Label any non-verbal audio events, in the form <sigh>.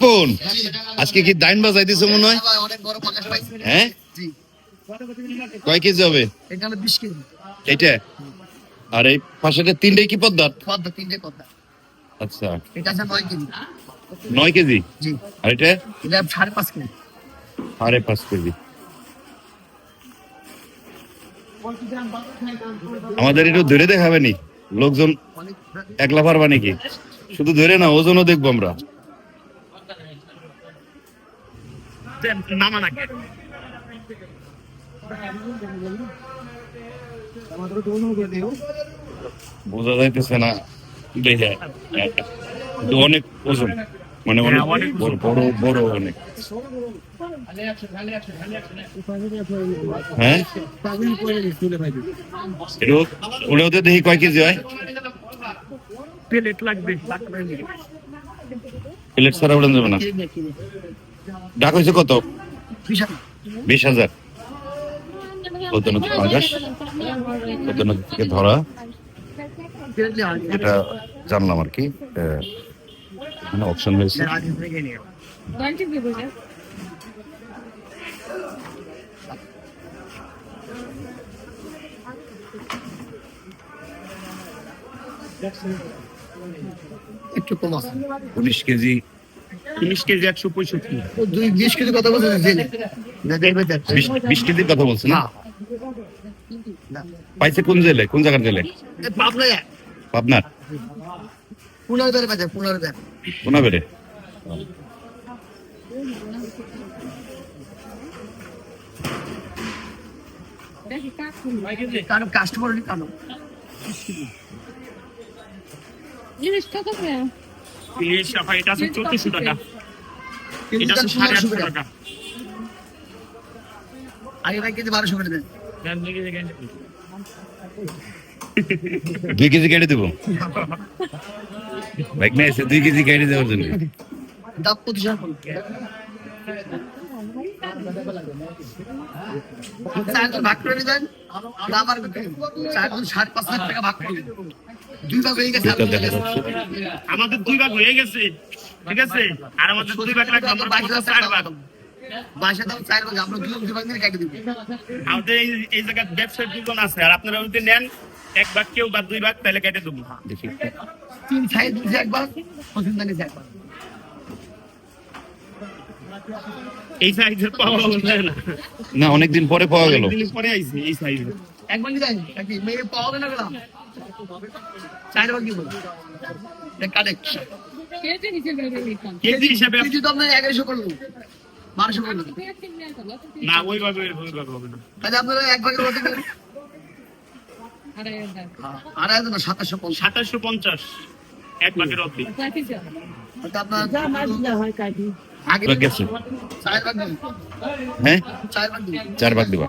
কোন? আজকে কি দাইন বাজাই দিছো মনে হয়? হ্যাঁ? কয় কেজি হবে? এটা আর এই পাশেটা তিনটে কি পদ্মার? পদ্মা আচ্ছা। নয় কেজি। আর এটা? এটা সাড়ে পাঁচ কেজি। সাড়ে পাঁচ কেজি। আমাদের একটু ধরে দেখাবে নি লোকজন একলা পারবা নাকি? শুধু ধরে না ওজনও দেখব আমরা। নামা নাকি বোঝা যাইতেছে না। দেখে অনেক ওজন। মানে অনেক হ্যাঁ, বড় বড় বড় অনেক। হ্যাঁ? ওটাতে দেখি কয় কেজি হয়? প্লেট লাগবে প্লেট ছাড়া উড়ান যাবে না। ডাক হয়েছে কত? বিশ হাজার। পাঙ্গাস কতনক থেকে ধরা। এটা জানলাম আর কি। এখানে অপশন হয়েছে একটু কম আছে। উনিশ কেজি উনিশ কেজি একশো পঁয়ষট্টি। দুই বিশ কেজি দেখবে দেখ বিশ বিশ কেজির কথা বলছে না? পাইছে কোন জেলে? কোন জায়গার জেলে? এ পাবনা এক পাবনার? পুনর ধরে বাজে পুনর ধরে কোনা বেড়ে কারণ কাস্টমার কারণ। জিনিসটা তো এই সাফা এটা আছে চোদ্দশো টাকা। এটা আছে সাড়ে আটশো টাকা। আগে ভাই কেজি বারোশো করে দেন। দুই কেজি কেটে দেবো। ভাই না দুই কেজি <laughs> কেটে দেওয়ার জন্য। দাম। চারজন ভাগ করে দেন দাম চারজন ষাট পাঁচ লাখ টাকা ভাগ করে দুই ভাগ হয়ে গেছে দুইটা দেখা যাচ্ছে। আমাদের দুই ভাগ হয়ে গেছে ঠিক আছে? আর আমাদের দুই ভাগ লাগবে আমরা বাকি চার ভাগ। বাসায় দাম চার ভাগ আমরা দুই দুই ভাগ মিলে কেটে দিব। আমাদের এই জায়গায় আছে আর আপনারা যদি নেন এক ভাগ কেউ বা দুই ভাগ তাহলে কেটে দেবো। দেখি। তিন সাইড দিয়েছে একবার পছন্দ নিয়েছে একবার এই সাইজের পাওয়া যায় না। না অনেকদিন পরে পাওয়া গেল। অনেকদিন পরে আইছে এই সাইজের একবার নিয়ে যান নাকি মেয়ে পাওয়া গেল না গেলাম? চার ভাগ দিব কারেক্ট কেটে নিচে বেরিয়ে দিতাম কেজি হিসাবে কেজি তো আপনার এগারোশো করল বারোশো করল। না ওইভাবে ওইভাবে হবে না। তাহলে আপনারা এক ভাগের মতো করে? আড়াই হাজার। না সাতাশশো পঞ্চাশ। সাতাশশো পঞ্চাশ। এক ভাগের অর্ধেক। আপনার গেছে হ্যাঁ? চার ভাগ দিবা।